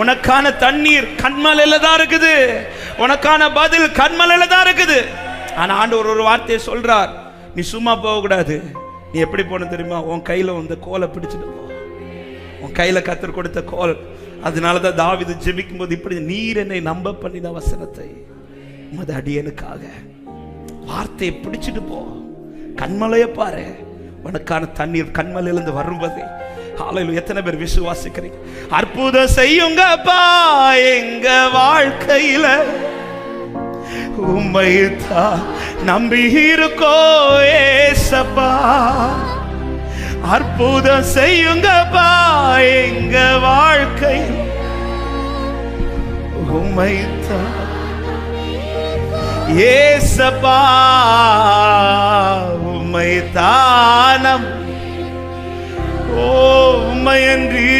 உனக்கான தண்ணீர் கண்மலையில தான் இருக்குது. உனக்கான பதில் கண்மலையில தான் இருக்குது. ஆனா ஆண்டவர் ஒரு வார்த்தையை சொல்றார். நீ சும்மா போக கூடாது நீ எப்படி போன தெரியுமா? உன் கையில வந்து கோலை பிடிச்சிட்டு போ. உன் கையில கத்தர் கொடுத்த கோல். அதனால தான் தாவிது ஜெபிக்கும் போது இப்படி நீர் என்னை நம்ப பண்ணின வசனத்தை உமது அடியனுக்காக. வார்த்தையை பிடிச்சிட்டு போ. கண்மலையை பாரு. உனக்கான தண்ணீர் கண்மலையிலிருந்து வரும்போதே ஆலையில் எத்தனை பேர் விசுவாசிக்கிறீங்க? அற்புதம் செய்யுங்கப்பா எங்க வாழ்க்கையில. உண்மை தான் நம்பி இருக்கோ ஏசப்பா. அற்புதம் செய்யுங்கப்பா எங்க வாழ்க்கை. உண்மை தான் ஏசப்பா. உண்மை தானம் உமையன்றி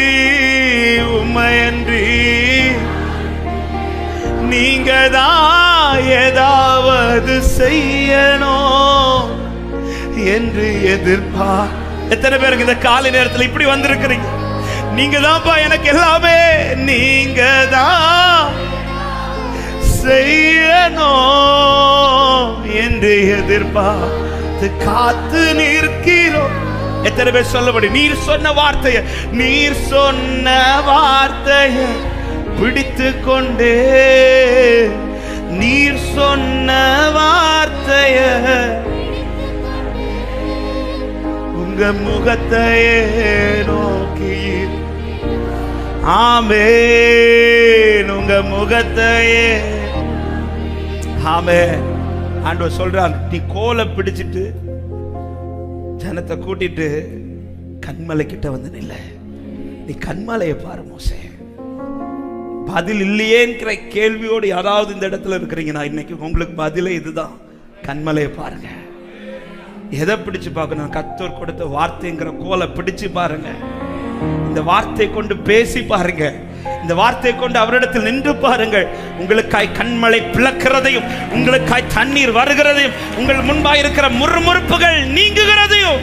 உம்மையன்றி நீங்க தான் ஏதாவது செய்யணும் என்று எதிர்பார் எத்தனை பேருக்கு இந்த காலை நேரத்தில் இப்படி வந்திருக்கிறீங்க? நீங்க தான்ப்பா எனக்கு எல்லாமே நீங்க தான் செய்யணும் என்று எதிர்பார்த்து காத்து நிற்கிறோம். எத்தனை பேர் சொல்லபடி நீர் சொன்ன வார்த்தைய நீர் சொன்ன வார்த்தைய பிடித்து கொண்டே நீர் சொன்ன வார்த்தைய உங்க முகத்தையே நோக்கி ஆமே உங்க முகத்தையே. ஆமே ஆண்டவர் சொல்றாங்க நீ கோலை பிடிச்சிட்டு ஜனத்தை கூட்டிட்டு கண்மலை கிட்ட வந்து நில்ல. நீ கண்மலையை பாரு மோசே. பதில் இல்லையேங்கிற கேள்வியோடு யாராவது இந்த இடத்துல இருக்கிறீங்க நான் இன்னைக்கு உங்களுக்கு பதிலே இதுதான். கண்மலையை பாருங்க. எதை பிடிச்சு பார்க்கணும்? கத்தோர் கொடுத்த வார்த்தைங்கிற கோலை பிடிச்சு பாருங்க. இந்த வார்த்தை கொண்டு பேசி பாருங்க. இந்த வார்த்தை கொண்டு அவரிடத்தில் நின்று பாருங்கள். உங்களுக்காய் கண்மலை பிளக்கிறதையும் உங்களுக்காய் தண்ணீர் வருகிறதையும் உங்கள் முன்பாய் இருக்கிற முறுமுறுப்புகள் நீங்குகிறதையும்.